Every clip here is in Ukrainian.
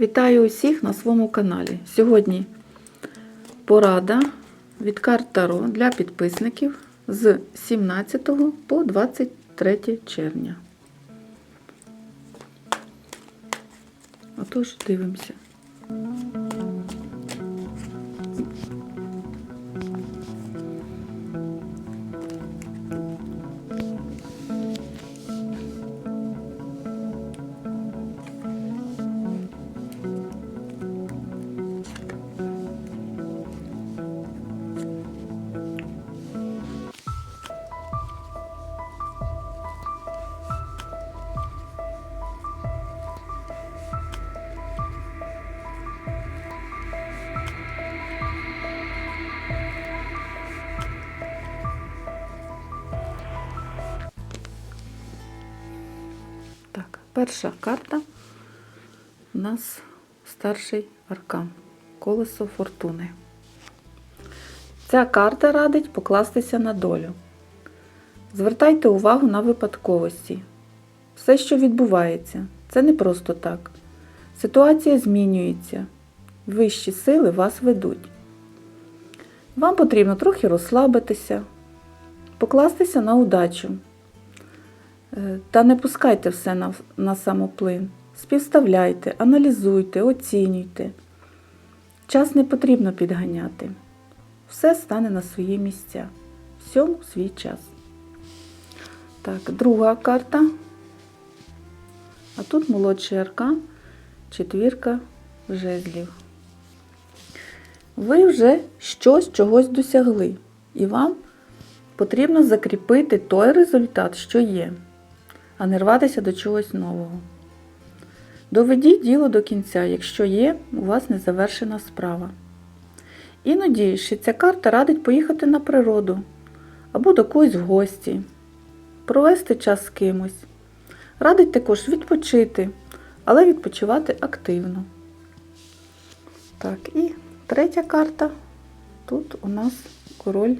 Вітаю усіх на своєму каналі. Сьогодні порада від карт Таро для підписників з 17 по 23 червня. Отож, дивимося. Перша карта у нас старший аркан Колесо фортуни. Ця карта радить покластися на долю. Звертайте увагу на випадковості. Все, що відбувається, це не просто так. Ситуація змінюється. Вищі сили вас ведуть. Вам потрібно трохи розслабитися, покластися на удачу. Е, Та не пускайте все на, на самоплин. Співставляйте, аналізуйте, оцінюйте. Час не потрібно підганяти. Все стане на свої місця. Всьому свій час. Так, друга карта. А тут молодший аркан, четвірка жезлів. Ви вже щось чогось досягли, і вам потрібно закріпити той результат, що є, а не рватися до чогось нового. Доведіть діло до кінця, якщо є у вас незавершена справа. Іноді ще ця карта радить поїхати на природу або до когось в гості, провести час з кимось. Радить також відпочити, але відпочивати активно. Так, і третя карта. Тут у нас король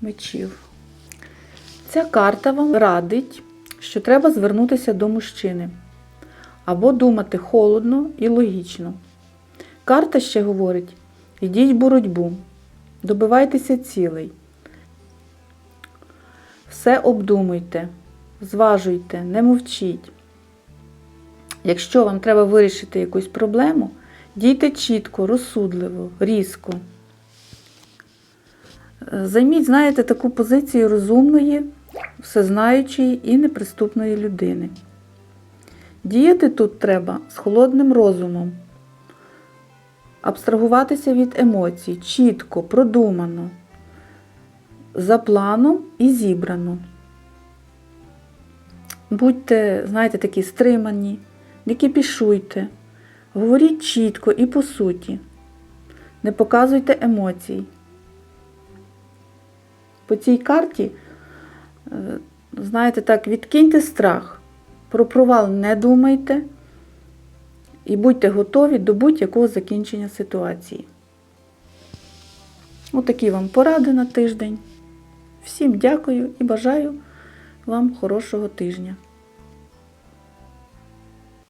мечів. Ця карта вам радить, що треба звернутися до мужчини або думати холодно і логічно. Карта ще говорить: йдіть боротьбу, добивайтеся цілей. Все обдумуйте, зважуйте, не мовчіть. Якщо вам треба вирішити якусь проблему, дійте чітко, розсудливо, різко. Е, Займіть, знаєте, таку позицію розумної, всезнаючої і неприступної людини. Діяти тут треба з холодним розумом, абстрагуватися від емоцій, чітко, продумано, за планом і зібрано. Будьте, знаєте, такі стримані, не кипішуйте, говоріть чітко і по суті, не показуйте емоцій. По цій карті, знаєте так, відкиньте страх. Про провал не думайте і будьте готові до будь-якого закінчення ситуації. Отакі вам поради на тиждень. Всім дякую і бажаю вам хорошого тижня.